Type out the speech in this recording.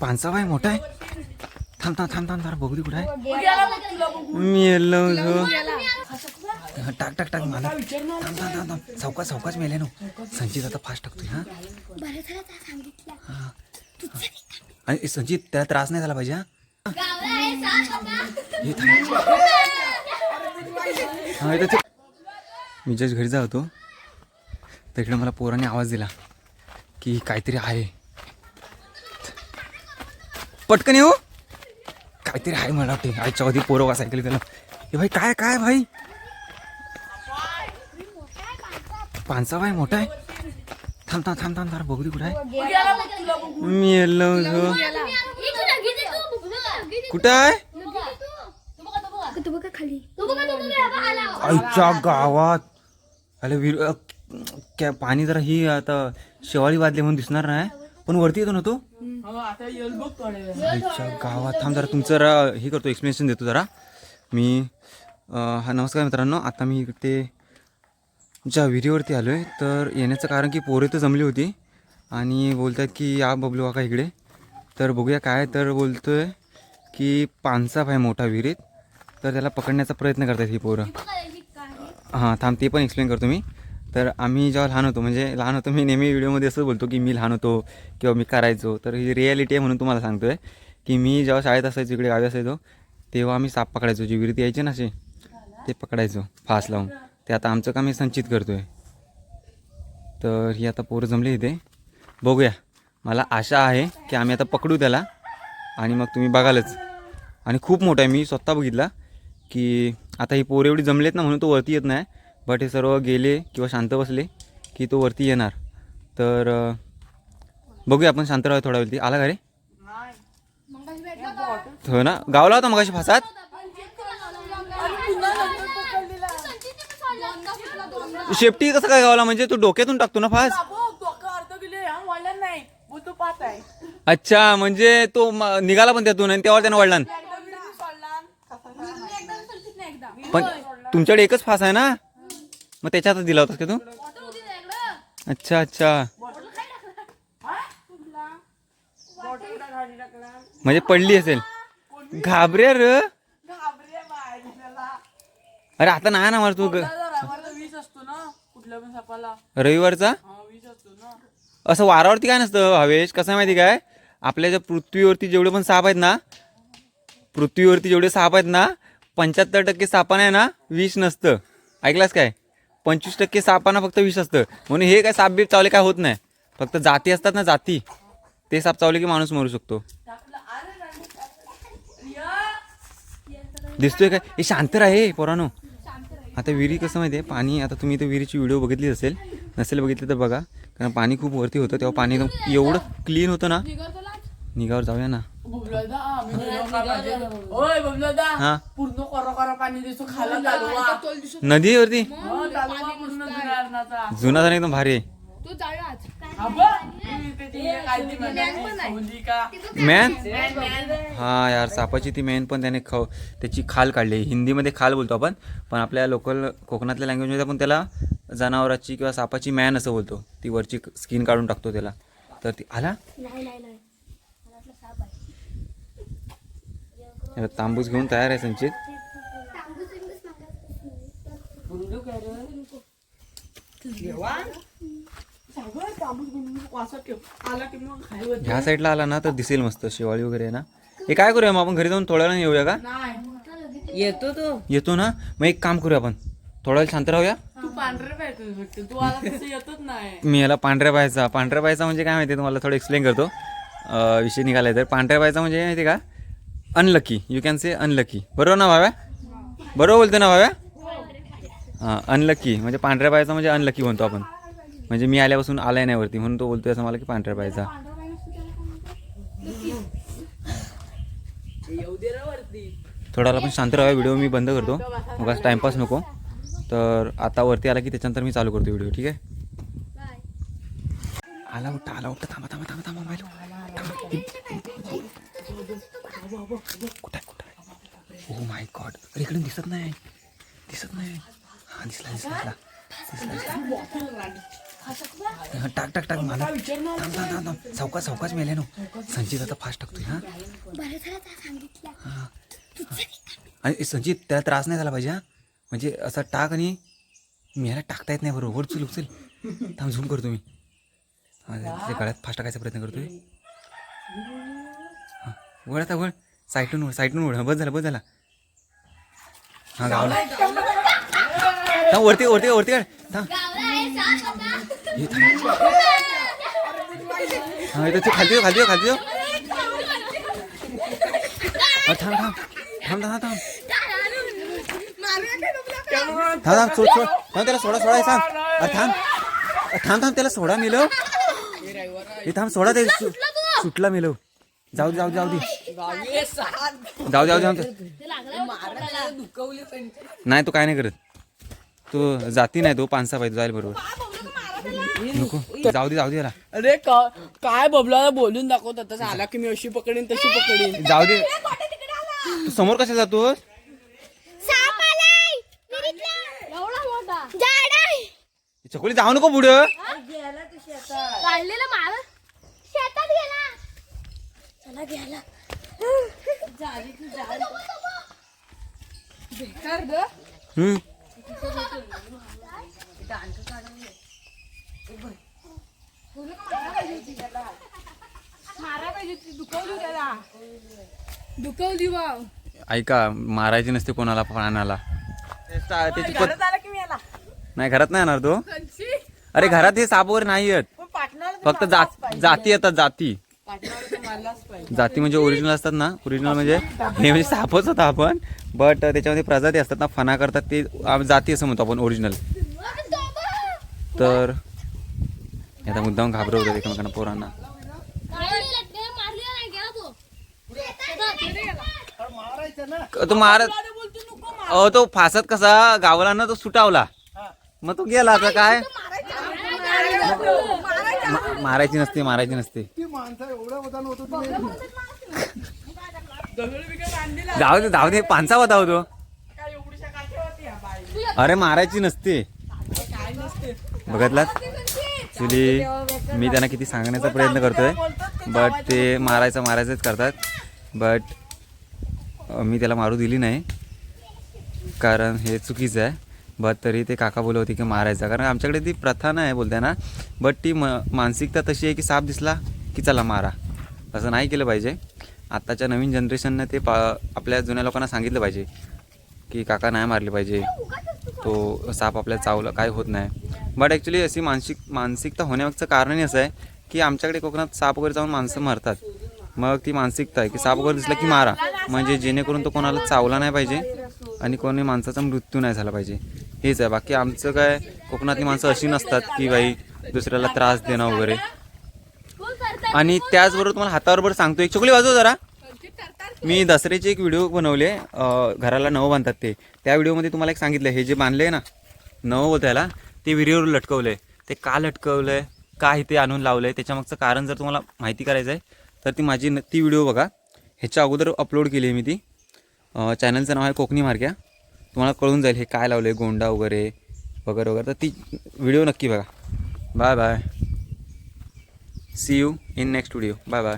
पानसा bye मोठा आहे. थांब थांब थांब थांब जरा बघू दे कुठं आहे. मी येलो जो हा, टाक टाक टाक मला. थांब थांब थांब थांब. चौकाच चौकाच मेले नो संचित आता फास्ट टाकतोय हा. हा. आणि संचित त्याला त्रास नाही झाला पाहिजे हा? हे थांब. हा, मी जस्ट घरी जात होतो. तर इकडे मला पोराने आवाज दिला की काहीतरी आहे. पटकन येऊ? काहीतरी आहे मला वाटते आईच्या आधी पोरं सायकल ऐकली त्याला. हे भाई काय काय भाई? पानसा भाई मोठा आहे? थांब थांब थांब थांब थांब बघू दे कुठं आहे. मी येलो कुठं आहे? आईच्या गावात. अरे विर क्या पाणी जरा ही आता शेवाळी वाजले म्हणून दिसणार नाही. पण वरती येतो ना तो? आईच्या गावात थांब जरा तुमचं जरा हे करतो एक्सप्लेनेशन देतो जरा. मी अ, हा नमस्कार मित्रांनो. आता मी इकडे ज्या विहिरीवरती आलो आहे तर येण्याचं कारण की पोरं तर जमली होती. आणि बोलत आहेत की या बबलू काका इकडे. तर बघूया काय तर बोलतो आहे की पानसा आहे मोठा विहिरीत. तर त्याला पकडण्याचा प्रयत्न करतात ही पोरं. हां थांब ते पण एक्सप्लेन करतो मी. तर आम्ही जेव्हा लहान होतो म्हणजे लहान होतो मी नेहमी व्हिडिओमध्ये असं बोलतो की मी लहान होतो किंवा मी करायचो. तर ही रियालिटी आहे म्हणून तुम्हाला सांगतो आहे की मी जेव्हा शाळेत असायचो इकडे गावी असायचो तेव्हा आम्ही साप पकडायचो. जी विहिरीत यायचे ना असे ते पकडायचो फास लावून. ते आता आमचं काम हे संचित करतो आहे तर ही आता पोरं जमली इथे. बघूया. मला आशा आहे की आम्ही आता पकडू त्याला आणि मग तुम्ही बघालच. आणि खूप मोठा आहे. मी स्वतः बघितला की आता ही पोरं एवढी जमलेत ना म्हणून तो वरती येत नाही. बट हे सर्व गेले किंवा शांत बसले की तो वरती येणार. तर बघूया आपण शांत राहू थोडा वेळ आला का रे? हो ना? गावला होता मगाशी फासात शेपटी कसं काय गावला? म्हणजे तू डोक्यातून टाकतो ना फास? अच्छा म्हणजे तो निघाला पण त्यातून आणि तेव्हा त्यानं वळला पण तुमच्याकडे एकच फास आहे ना? मग त्याच्यातच दिला होतास का तू? अच्छा अच्छा. म्हणजे पडली असेल. घाबरे र. अरे आता नाही ना मला तू रविवारचा? असतो ना कुठल्या पण सापाला रविवारचा असं वारावरती काय नसतं हवेश. कसं आहे माहिती काय? आपल्या ज्या पृथ्वीवरती जेवढे पण साप आहेत ना पृथ्वीवरती जेवढे साप आहेत ना पंच्याहत्तर टक्के सापांना आहे ना विष नसतं. ऐकलास काय? पंचवीस टक्के सापांना फक्त विष असतं. म्हणून हे काय साप बीप चावले काय होत नाही. फक्त जाती असतात ना जाती. ते साप चावले की माणूस मरू शकतो. दिसतोय काय? हे शांत राहे पोरानो. आता विहिरी कसं माहिती आहे पाणी आता तुम्ही तर विहिरीची व्हिडिओ बघितली असेल. नसेल बघितली तर बघा. कारण पाणी खूप वरती होतं तेव्हा पाणी एकदम एवढं क्लीन होतं ना. निघावर जाऊया ना. हा? पूर्ण कोरा कोरा पाणी दिसतो खाला नदीवरती जुन्या जुना झाला एकदम भारी आहे. मॅन हा यार सापाची ती मेन पण त्याने ख त्याची खाल काढली. हिंदीमध्ये खाल बोलतो आपण पण आपल्या लोकल कोकणातल्या लँग्वेजमध्ये आपण त्याला जनावराची किंवा सापाची मॅन असं बोलतो. ती वरची स्किन काढून टाकतो त्याला. तर ती आला नाही नाही नाही मला वाटलं साप आहे याला तांबूस घेऊन तयार आहे संचित. ह्या साईडला आला ना तर दिसेल मस्त शेवाळी वगैरे आहे ना. हे काय करूया मग आपण घरी जाऊन थोड्या वेळाने येऊया का? येतो तो. येतो ना? मग एक काम करूया आपण. थोडा वेळ शांत राहूया. मी याला पांढऱ्या पायचा. पांढऱ्या पायचा म्हणजे काय माहिती तुम्हाला थोडं एक्सप्लेन करतो. विषय निघाला तर. पांढऱ्या पायचा म्हणजे माहिती का? Unlucky you can say unlucky बरोबर ना भाव्या? बरोबर बोलतो ना भाव्या? हां अनलकी म्हणजे पांढऱ्या पायाचा म्हणजे अनलकी म्हणतो आपण. म्हणजे मी आल्यापासून आलाय नाही वरती म्हणून तो बोलतोय असं मला की पांढऱ्या पायाचा. थोडा वेळ आपण शांत राहा व्हिडिओ मी बंद करतो. मग टाइमपास नको. तर आता वरती आला की त्याच्यानंतर मी चालू करतो व्हिडिओ ठीक आहे? आला उठा आला उठा थांबा थांबा थांबा थांबा मोबाईल. कुठं कुठं ओ माय गॉड अरे इकडून दिसत नाही. दिसत नाही. हा दिसला दिसला दिसला. टाक टाक टाक मला थांब थांब थांब थांब. सावकाश सावकाश मेले नो संजीत आता फास्ट टाकतोय हा? हां. आणि संजीत त्याला त्रास नाही झाला पाहिजे हा? म्हणजे असं टाक आणि मेला टाकता येत नाही बरोबर. चल. उचल थांब झूम करतो मी गळ्यात फास्ट टाकायचा प्रयत्न करतोय. वळ आता वळ साईटून वळ साईटून वळ बस झाला बस झाला. हा गावला थांब वरती वरती वरती काढ. थांब. हे थांब. हा इथं ते खालती येऊ, खालती हो, खालती हो. थांब थांब. थांब थांब थांब. थांब थांब सोड सोड. थांब त्याला सोडा सोडा सांग थांब. अरे थांब. थांब थांब त्याला सोडा मिलव हे थांब सोडा ते सुटला मिलव जाऊ दे जाऊ दे जाऊ दे. जाऊ जाऊ दे. मारायला दुखवली संचित. नाही तो काय नाही करत. तो जाती नाही तो पानसा पाहिजे जाईल बरोबर. नको. जाऊ दे जाऊ दे याला. अरे का- काय बबलाला बोलून दाखवत तसं आला की मी अशी पकडीन तशी पकडीन. जाऊ दे. तू समोर कशा जातोस? साप आलाय विहिरीतला. एवढा मोठा झाड आहे चकोली जाऊ नको पुढं. काढलेलं मार शेतात गेला. चला गेला हम्म. दुखवली ऐका मारायची नसते कोणाला प्राणाला त्याचा- त्याची पत- आला की मी आला नाही घरात नाही येणार तो. अरे घरात हे साप वगैरे नाही येत. पण पाटणार फक्त जात जाती येतात जाती. पाटणार जाती म्हणजे ओरिजिनल असतात ना? ओरिजिनल म्हणजे हे म्हणजे सापच होता आपण. बट त्याच्यामध्ये प्रजाती असतात ना फना करतात ते आम- जाती असं म्हणतो आपण ओरिजिनल तर आता मुद्दाम घाबरवतात एकमेकांना पोरांना. तो मारत अहो तो फासत कसा? गावला ना तो सुटावला. मग तो गेला आता काय? मा- मारायची नसते मारायची नसते. जाऊ दे जाऊ दे पानसा होता. हो अरे मारायची नसते. काय नसते बघितलात मी त्यांना किती सांगण्याचा प्रयत्न करतोय बट ते मारायचं मारायचंच करतात. बट मी त्याला मारू दिली नाही कारण हे चुकीचं आहे. बट तरी ते काका बोलत होते की मारायचं. कारण आमच्याकडे ती प्रथा नाही बोलते ना. बट ती म मानसिकता तशी आहे की साप दिसला की चला मारा. असं नाही केलं पाहिजे. आत्ताच्या नवीन जनरेशननं ते पा आपल्या जुन्या लोकांना सांगितलं पाहिजे की काका नाही मारले पाहिजे. तो साप आपल्या चावला काय होत नाही. बट ॲक्च्युली अशी मानसिक मानसिकता होण्यामागचं कारणही असं आहे की आमच्याकडे कोकणात साप वगैरे जाऊन माणसं मरतात. मग ती मानसिकता आहे की साप वगैरे दिसला की मारा. म्हणजे जेणेकरून तो कोणाला चावला नाही पाहिजे. आणि कोणी माणसाचा मृत्यू नाही झाला पाहिजे. हेच आहे. बाकी आमचं काय कोकणातली माणसं अशी नसतात की बाई दुसऱ्याला त्रास देणं वगैरे. आणि त्याचबरोबर तुम्हाला हाताबरोबर सांगतो एक चोकली वाजव जरा. मी दसऱ्याचे एक व्हिडिओ बनवले घराला नवं बांधतात ते. त्या व्हिडिओमध्ये तुम्हाला एक सांगितलं हे जे बांधले आहे ना नवं होतं त्याला ते विहिरीवर लटकवलं आहे ते का लटकवलं आहे का इथे आणून लावलं आहे त्याच्यामागचं कारण जर तुम्हाला माहिती करायचं आहे तर ती माझी न- ती व्हिडिओ बघा. ह्याच्या अगोदर अपलोड केली आहे मी ती. चॅनलचं नाव आहे कोकणी मार्ग्या. तुम्हाला कळून जाईल हे काय लावलं आहे गोंडा वगैरे वगैरे वगैरे. तर ती व्हिडिओ नक्की बघा. Bye bye see you in next video bye bye